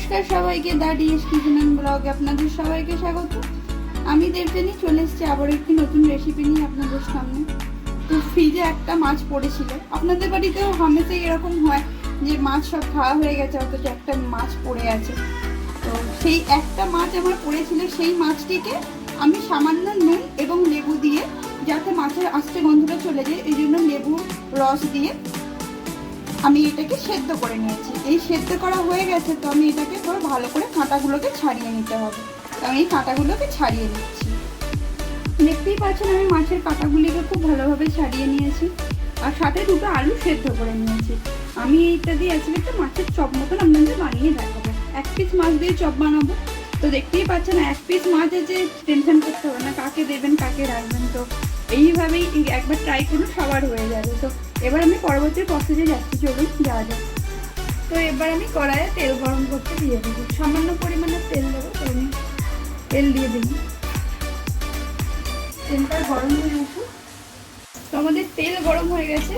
নমস্কার সবাইকে দা ডিএস ব্লগে আপনাদের সবাইকে স্বাগত। আমি দেবজানি চলে এসেছি আবার একটি নতুন রেসিপি নিয়ে আপনাদের সামনে। তো ফ্রিজে একটা মাছ পড়েছিল। আপনাদের বাড়িতেও হামেশাই এরকম হয় যে মাছ সব খাওয়া হয়ে গেছে, অথচ একটা মাছ পড়ে আছে। তো সেই একটা মাছ আমার পড়েছিল, সেই মাছটিকে আমি সামান্য নুন এবং লেবু দিয়ে, যাতে মাছের আস্তে গন্ধটা চলে যায়, এই জন্য লেবুর রস দিয়ে আমি এটাকে সেদ্ধ করে নিয়েছি। এই সেদ্ধ করা হয়ে গেছে তো আমি এটাকে পুরো ভালো করে কাঁটাগুলোকে ছাড়িয়ে নিতে হবে। তো আমি এই কাঁটাগুলোকে ছাড়িয়ে নিচ্ছি। দেখতেই পাচ্ছেন আমি মাছের কাঁটাগুলিকে খুব ভালোভাবে ছাড়িয়ে নিয়েছি। আর সাথে দুটো আলু সেদ্ধ করে নিয়েছি। আমি এইটা দিয়ে আজকে একটা মাছের চপ মতন আপনাদের বানিয়ে দেখাবো। এক পিস মাছ দিয়ে চপ বানাবো। তো দেখতেই পাচ্ছেন এক পিস মাছ আছে টেনশন করতে হবে না, কাকে দেবেন, কাকে রাখবেন তো। এইভাবেই একবার ট্রাই করুন, সবার হয়ে যাবে। তো এবার আমি পরবর্তী প্রসেসে যাচ্ছি চলুন যাওয়া যাক। তো এবার আমি কড়াইয়ে তেল গরম করতে দিয়ে দেবো। সামান্য পরিমাণে তেল দেবো তো আমি তেল দিয়ে দিই তেলটা গরম হয়ে গেছে। তো আমাদের তেল গরম হয়ে গেছে।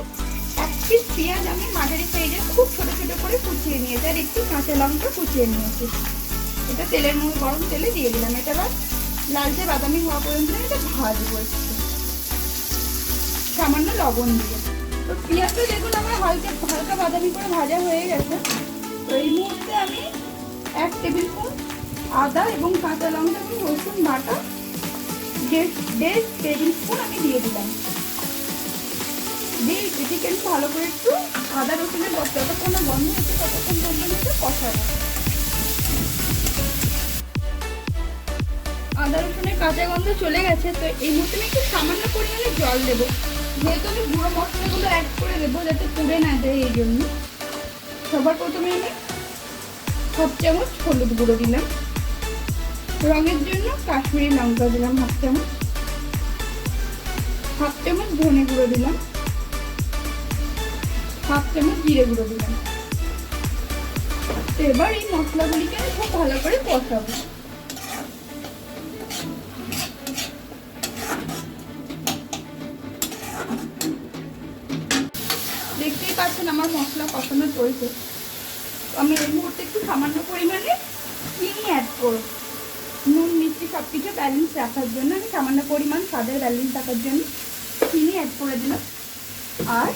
এক পিস পেঁয়াজ আমি মাঝারি সাইজে খুব ছোট ছোট করে কুচিয়ে নিয়েছি আর একটু কাঁচা লঙ্কা কুচিয়ে নিয়েছি। এটা তেলের মধ্যে গরম তেলে দিয়ে দিলাম। এটা আবার লালচে বাদামি হওয়া পর্যন্ত এটা ভাজবো একটু। সামান্য লবণ দিয়ে। তো পেঁয়াজটা দেখুন, আমার হালকা হালকা বাদামি করে ভাজা হয়ে গেছে। তো এই মুহূর্তে আমি এক টেবিল স্পুন আদা এবং কাঁচা লঙ্কা এবং রসুন বাটা দেড় দেড় টেবিল স্পুন আমি দিয়ে দিলাম। দিয়ে আমি ভালো করে একটু আদা রসুনের যতক্ষণ না বন্ধ হচ্ছে ততক্ষণ পর্যন্ত কষাবো। আদা রসুনের কাঁচা গন্ধ চলে গেছে, তো এই মুহূর্তে আমি একটু সামান্য পরিমাণে জল দেবো। যেহেতু আমি গুঁড়ো মশলাগুলো অ্যাড করে দেবো যাতে পুড়ে না যায় এই জন্য। সবার প্রথমে আমি হাফ চামচ হলুদ গুঁড়ো দিলাম। রঙের জন্য কাশ্মীরি লঙ্কা দিলাম হাফ চামচ। হাফ চামচ ধনে গুঁড়ো দিলাম। হাফ চামচ জিরে গুঁড়ো দিলাম। এবার এই মশলাগুলিকে খুব ভালো করে কষাবো। দেখতেই পাচ্ছেন আমার মশলা কষানো চলছে। আমি এই মুহূর্তে একটু সামান্য পরিমাণে চিনি অ্যাড করব। নুন, মিষ্টি সব কিছু ব্যালেন্স রাখার জন্য, আমি সামান্য পরিমাণ স্বাদের ব্যালেন্স রাখার জন্য চিনি অ্যাড করে দিলাম। আর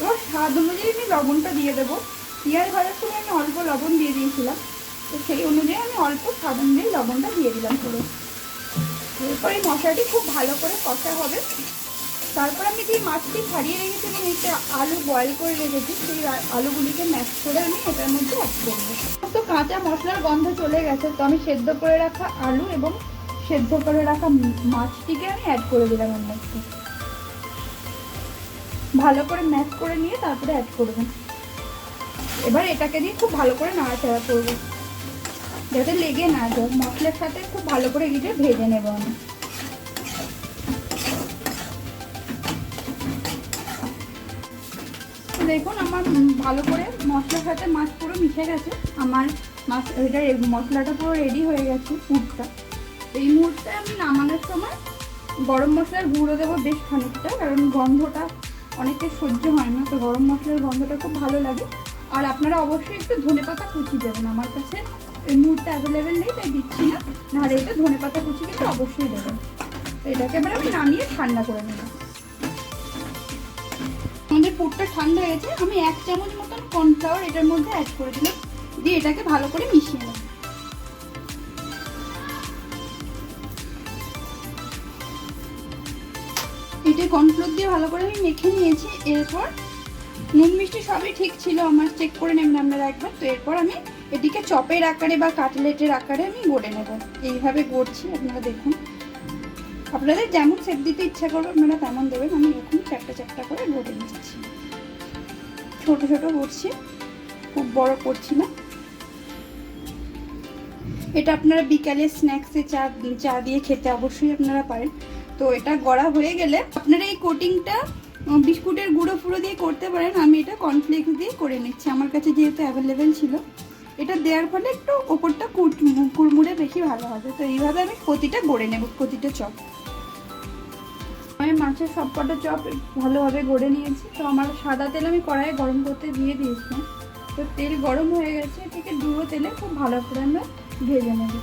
এবার স্বাদ অনুযায়ী আমি লবণটা দিয়ে দেবো। পেঁয়াজ ভাজার সময় আমি অল্প লবণ দিয়ে দিয়েছিলাম। তো সেই অনুযায়ী আমি অল্প স্বাদ অনুযায়ী লবণটা দিয়ে দিলাম। পুরো এরপর মশলাটি খুব ভালো করে কষা হবে। তারপর আমি যে মাছটি ছাড়িয়ে রেখেছি এবং এইটা আলু বয়েল করে রেখেছি, সেই আলুগুলিকে ম্যাশ করে আমি এটার মধ্যে অ্যাড করব। তো কাঁচা মশলার গন্ধ চলে গেছে, তো আমি সেদ্ধ করে রাখা আলু এবং সেদ্ধ করে রাখা মাছটিকে আমি অ্যাড করে দিলাম এর মধ্যে। ভালো করে ম্যাশ করে নিয়ে তারপরে অ্যাড করবেন এবার এটাকে দিয়ে খুব ভালো করে নাড়াচাড়া করব। যাতে লেগে না যায়, মশলার সাথে খুব ভালো করে এগুলো ভেজে নেব আমি। দেখুন, আমার ভালো করে মশলার সাথে মাছ পুরো মিশে গেছে। আমার মাছ, এটা মশলাটা পুরো রেডি হয়ে গেছে পুরটা। এই মুহূর্তে আমি নামানোর সময় গরম মশলার গুঁড়ো দেবো বেশ খানিকটা, কারণ গন্ধটা অনেকের সহ্য হয় না, তো গরম মশলার গন্ধটা খুব ভালো লাগে। আর আপনারা অবশ্যই একটু ধনে পাতা কুচি দেবেন, আমার কাছে এই মুহূর্তে অ্যাভেলেবেল নেই, তাই দিচ্ছি না। নাহলে এটা ধনে পাতা কুচি কিন্তু অবশ্যই দেবেন। এটাকে এবার আমি নামিয়ে ঠান্ডা করে নিলাম আমাদের পুরটা ঠান্ডা হয়ে গেছে আমি এক চামচ মতন কর্নফ্লাওয়ার এটার মধ্যে অ্যাড করে দিলাম, দিয়ে এটাকে ভালো করে মিশিয়ে নেব। এটা কর্নফ্লোর দিয়ে ভালো করে আমি মেখে নিয়েছি, এরপর নুন মিষ্টি সবই ঠিক ছিল, আমার চেক করে নেবেন আপনারা একবার, তো এরপর আমি এটিকে চপের আকারে বা কাটলেটের আকারে আমি গড়ে নেব। এইভাবে গড়ছি, আপনারা দেখুন। আপনাদের যেমন সেপ দিতে ইচ্ছা করবে, আপনারা তেমন দেবেন। আমি এরকম চারটা চারটা করে গড়ে নিচ্ছি ছোট ছোট করছি। খুব বড় করছি না। এটা আপনারা বিকালে স্ন্যাক্সে চা চা দিয়ে খেতে অবশ্যই আপনারা পারেন। তো এটা গড়া হয়ে গেলে আপনারা এই কোটিংটা বিস্কুটের গুঁড়ো ফুড়ো দিয়ে করতে পারেন। আমি এটা কর্নফ্লেক্স দিয়ে করে নিচ্ছি। আমার কাছে যেহেতু অ্যাভেলেবেল ছিল। এটা দেওয়ার ফলে একটু ওপরটা কুড়মুড়ে বেশি ভালো হবে। তো এইভাবে আমি প্রতিটা গড়ে নেব, প্রতিটা চপ। আমি মাছের সব কটা চপ ভালোভাবে গড়ে নিয়েছি। তো আমার সাদা তেল আমি কড়াইয়ে গরম করতে দিয়ে দিয়েছিলাম। তো তেল গরম হয়ে গেছে থেকে ডুবো তেলে খুব ভালো করে আমরা ভেজে নেব।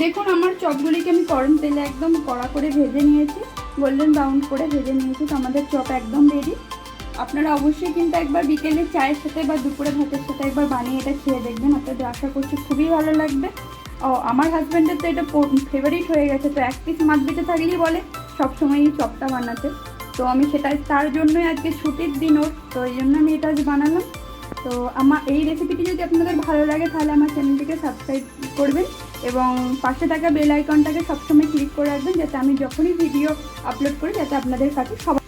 দেখুন, আমার চপগুলিকে আমি গরম তেলে একদম কড়া করে ভেজে নিয়েছি। গোল্ডেন ব্রাউন করে ভেজে নিয়েছি। তো আমাদের চপ একদম রেডি আপনারা অবশ্যই কিন্তু একবার বিকেলে চায়ের সাথে বা দুপুরে ভাতের সাথে একবার বানিয়ে এটা খেয়ে দেখবেন। আপনাদের আশা করছি খুবই ভালো লাগবে। ও, আমার হাজব্যান্ডের তো এটা ফেভারিট হয়ে গেছে। তো এক পিস মাছ বেঁচে থাকলেই বলে সবসময় চপটা বানাতে। তো আমি সেটা, তার জন্যই আজকে ছুটির দিন ওর, তো এই জন্য আমি এটা আজ বানালাম। তো আমার, এই রেসিপিটি যদি আপনাদের ভালো লাগে, তাহলে আমার চ্যানেলটিকে সাবস্ক্রাইব করবেন এবং পাশে থাকা বেল আইকনটাকে সবসময় ক্লিক করে রাখবেন, যাতে আমি যখনই ভিডিও আপলোড করি, যাতে আপনাদের কাছে সবাই